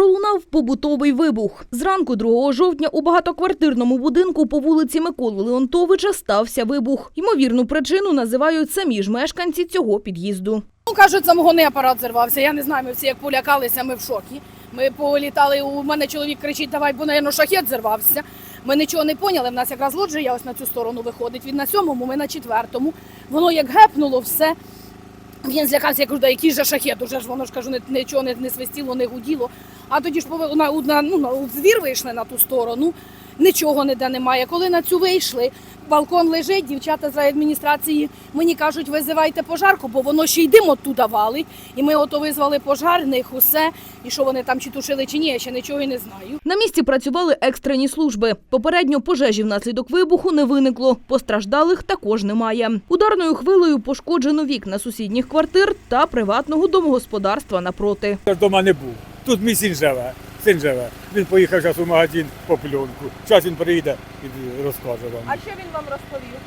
Пролунав побутовий вибух. Зранку 2 жовтня у багатоквартирному будинку по вулиці Миколи Леонтовича стався вибух. Ймовірну причину називають самі ж мешканці цього під'їзду. Ну, кажуть, самогонний апарат зірвався. Я не знаю, ми всі як полякалися, ми в шокі. Ми політали, у мене чоловік кричить, давай, бо, наверно, шахет зірвався. Ми нічого не поняли, в нас якраз лоджія ось на цю сторону виходить. Він на сьомому, ми на четвертому. Воно як гепнуло все. Він злякався, я кажу, да який же шахет, уже ж воно ж кажу, нічого не, не свистіло, не гуділо. А тоді ж пове- на, на, ну, на звір вийшли на ту сторону, нічого ніде немає. Коли на цю вийшли, балкон лежить, дівчата з адміністрації мені кажуть, визивайте пожарку, бо воно ще й дим оттуда валить. І ми ото визвали пожарних, усе. І що вони там чи тушили, чи ні, я ще нічого і не знаю. На місці працювали екстрені служби. Попередньо пожежі внаслідок вибуху не виникло. Постраждалих також немає. Ударною хвилею пошкоджено вікна сусідніх квартир та приватного домогосподарства напроти. Я ж дома не був. Тут мій син живе. Син живе. Він поїхав зараз у магазин по пленку. Зараз він приїде і розкаже вам. А що він вам розповів?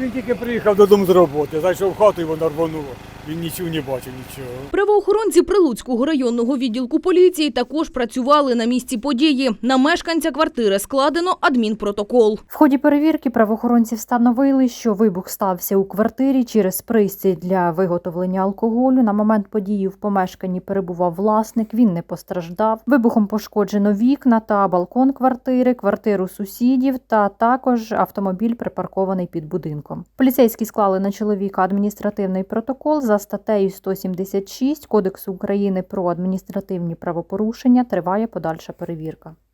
Він тільки приїхав додому з роботи, зайшов в хату і воно рвонуло. Він нічого не бачив, нічого. Правоохоронці Прилуцького районного відділку поліції також працювали на місці події. На мешканця квартири складено адмінпротокол. В ході перевірки правоохоронці встановили, що вибух стався у квартирі через пристрій для виготовлення алкоголю. На момент події в помешканні перебував власник. Він не постраждав. Вибухом пошкоджено вікна та балкон квартири, квартиру сусідів та також автомобіль припаркований під будинком. Поліцейські склали на чоловіка адміністративний протокол статтею 176 Кодексу України про адміністративні правопорушення. Триває подальша перевірка.